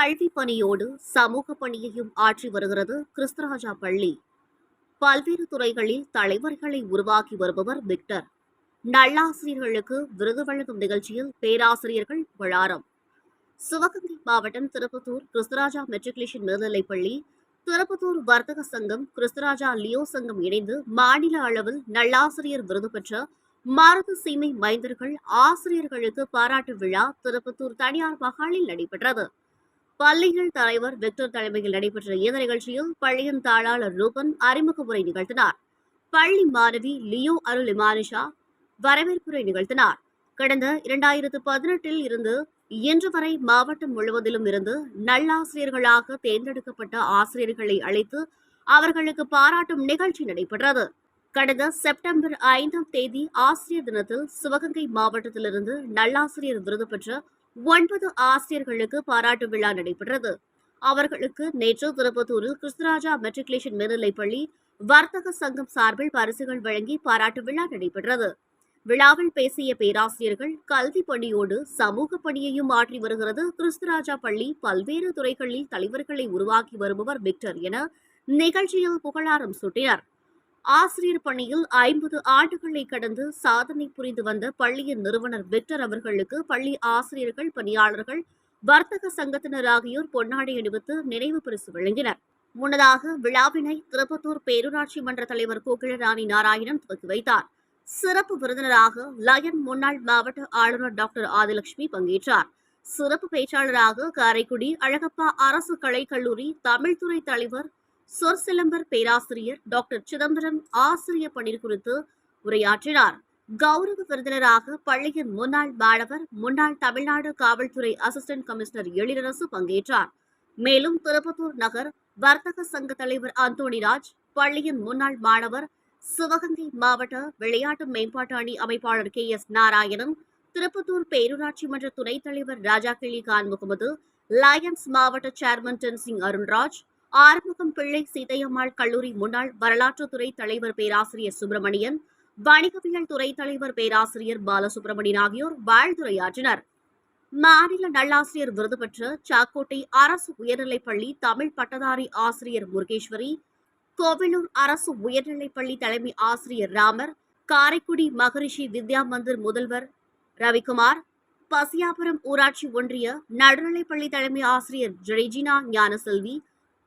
கல்வி பணியோடு சமூக பணியையும் ஆற்றி வருகிறது கிறிஸ்தராஜா பள்ளி. பல்வேறு துறைகளில் தலைவர்களை உருவாக்கி வருபவர் விக்டர். நல்லாசிரியர்களுக்கு விருது வழங்கும் நிகழ்ச்சியில் பேராசிரியர்கள் விழாரம் சிவகங்கை மாவட்டம் திருப்பத்தூர் கிறிஸ்தராஜா மெட்ரிகுலேஷன் மேல்நிலைப்பள்ளி திருப்பத்தூர் வர்த்தக சங்கம் கிறிஸ்தராஜா லியோ சங்கம் இணைந்து மாநில அளவில் நல்லாசிரியர் விருது பெற்ற மருது சீமை மைந்தர்கள் ஆசிரியர்களுக்கு பாராட்டு விழா திருப்பத்தூர் தனியார் மகாலில் நடைபெற்றது. பள்ளிகள் தலைவர் விக்டர் தலைமையில் நடைபெற்ற இந்த நிகழ்ச்சியில் பள்ளியின் தாளாளர் ரூபன் அறிமுக உரை நிகழ்த்தினார். பள்ளி மாணவி லியோ அருள் இமானிஷா வரவேற்புரை நிகழ்த்தினார். கடந்த இரண்டாயிரத்து பதினெட்டில் இருந்து இன்று வரை மாவட்டம் முழுவதிலும் இருந்து நல்லாசிரியர்களாக தேர்ந்தெடுக்கப்பட்ட ஆசிரியர்களை அழைத்து அவர்களுக்கு பாராட்டும் நிகழ்ச்சி நடைபெற்றது. கடந்த செப்டம்பர் ஐந்தாம் தேதி ஆசிரியர் தினத்தில் சிவகங்கை மாவட்டத்திலிருந்து நல்லாசிரியர் விருது பெற்ற ஒன்பது ஆசிரியர்களுக்கு பாராட்டு விழா நடைபெற்றது. அவர்களுக்கு நேற்று திருப்பத்தூரில் கிருஷ்ணராஜா மெட்ரிகுலேஷன் மேல்நிலைப்பள்ளி வர்த்தக சங்கம் சார்பில் பரிசுகள் வழங்கி பாராட்டு விழா நடைபெற்றது. விழாவில் பேசிய பேராசிரியர்கள் கல்வி பணியோடு சமூக பணியையும் ஆற்றி வருகிறது. கிறிஸ்துராஜா பள்ளி பல்வேறு துறைகளில் தலைவர்களை உருவாக்கி வருபவர் விக்டர் என நிகழ்ச்சியில் புகழாரம் சூட்டினர். ஆசிரியர் பணியில் ஐம்பது ஆண்டுகளை கடந்து சாதனை புரிந்து வந்த பள்ளியின் நிறுவனர் விக்டர் அவர்களுக்கு பள்ளி ஆசிரியர்கள் பணியாளர்கள் வர்த்தக சங்கத்தினர் ஆகியோர் பொன்னாடை அணிவித்து நினைவு பரிசு வழங்கினர். முன்னதாக விழாவினை திருப்பத்தூர் பேரூராட்சி மன்ற தலைவர் கோகிலராணி நாராயணன் துவக்கி வைத்தார். சிறப்பு விருந்தினராக லயன் முன்னாள் மாவட்ட ஆளுநர் டாக்டர் ஆதிலட்சுமி பங்கேற்றார். சிறப்பு பேச்சாளராக காரைக்குடி அழகப்பா அரசு கலைக்கல்லூரி தமிழ்துறை தலைவர் சொற்சிலம்பர் பேராசிரியர் டாக்டர் சிதம்பரம் ஆசிரியர் பணி குறித்து உரையாற்றினார். கௌரவ விருந்தினராக பள்ளியின் முன்னாள் மாணவர் முன்னாள் தமிழ்நாடு காவல்துறை அசிஸ்டன்ட் கமிஷனர் எழிலரசு பங்கேற்றார். மேலும் திருப்பத்தூர் நகர் வர்த்தக சங்க தலைவர் அந்தோணிராஜ் பள்ளியின் முன்னாள் மாணவர் சிவகங்கை மாவட்ட விளையாட்டு மேம்பாட்டு அணி அமைப்பாளர் கே எஸ் நாராயணன் திருப்பத்தூர் பேரூராட்சி மன்ற துணைத் தலைவர் ராஜா கிளி கான் முகமது லயன்ஸ் மாவட்ட சேர்மன் டென்சிங் அருண்ராஜ் ஆறுமுகம் பிள்ளை சீதையம்மாள் கல்லூரி முன்னாள் வரலாற்றுத்துறை தலைவர் பேராசிரியர் சுப்பிரமணியன் வணிகவியல் துறை தலைவர் பேராசிரியர் பாலசுப்ரமணியன் ஆகியோர் வாழ்த்துரையாற்றினர் மாநில நல்லாசிரியர் விருது பெற்ற சாக்கோட்டை அரசு உயர்நிலைப்பள்ளி தமிழ் பட்டதாரி ஆசிரியர் முருகேஸ்வரி கோவிலூர் அரசு உயர்நிலைப்பள்ளி தலைமை ஆசிரியர் ராமர் காரைக்குடி மகரிஷி வித்யா மந்திர் முதல்வர் ரவிக்குமார் பசியாபுரம் ஊராட்சி ஒன்றிய நடுநிலைப்பள்ளி தலைமை ஆசிரியர் ரெஜினா ஞானசெல்வி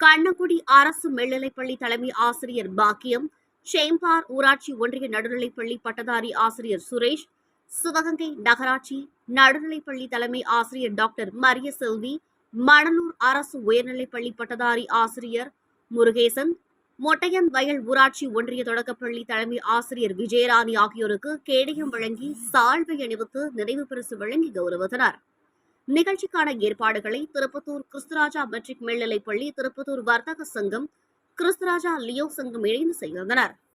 கண்ணகுடி அரசு மேல்நிலைப்பள்ளி தலைமை ஆசிரியர் பாக்கியம் சேம்பார் ஊராட்சி ஒன்றிய நடுநிலைப்பள்ளி பட்டதாரி ஆசிரியர் சுரேஷ் சிவகங்கை நகராட்சி நடுநிலைப்பள்ளி தலைமை ஆசிரியர் டாக்டர் மரிய செல்வி மணலூர் அரசு உயர்நிலைப்பள்ளி பட்டதாரி ஆசிரியர் முருகேசன் மொட்டையன் வயல் ஊராட்சி ஒன்றிய தொடக்கப்பள்ளி தலைமை ஆசிரியர் விஜயராணி ஆகியோருக்கு கேடயம் வழங்கி சால்வை அணிவித்து நினைவு பரிசு வழங்கி கௌரவித்தனர். நிகழ்ச்சிக்கான ஏற்பாடுகளை திருப்பத்தூர் கிறிஸ்துராஜா மெட்ரிக் மேல்நிலைப்பள்ளி திருப்பத்தூர் வர்த்தக சங்கம் கிறிஸ்துராஜா லியோ சங்கம் இணைந்து செய்திருந்தனர்.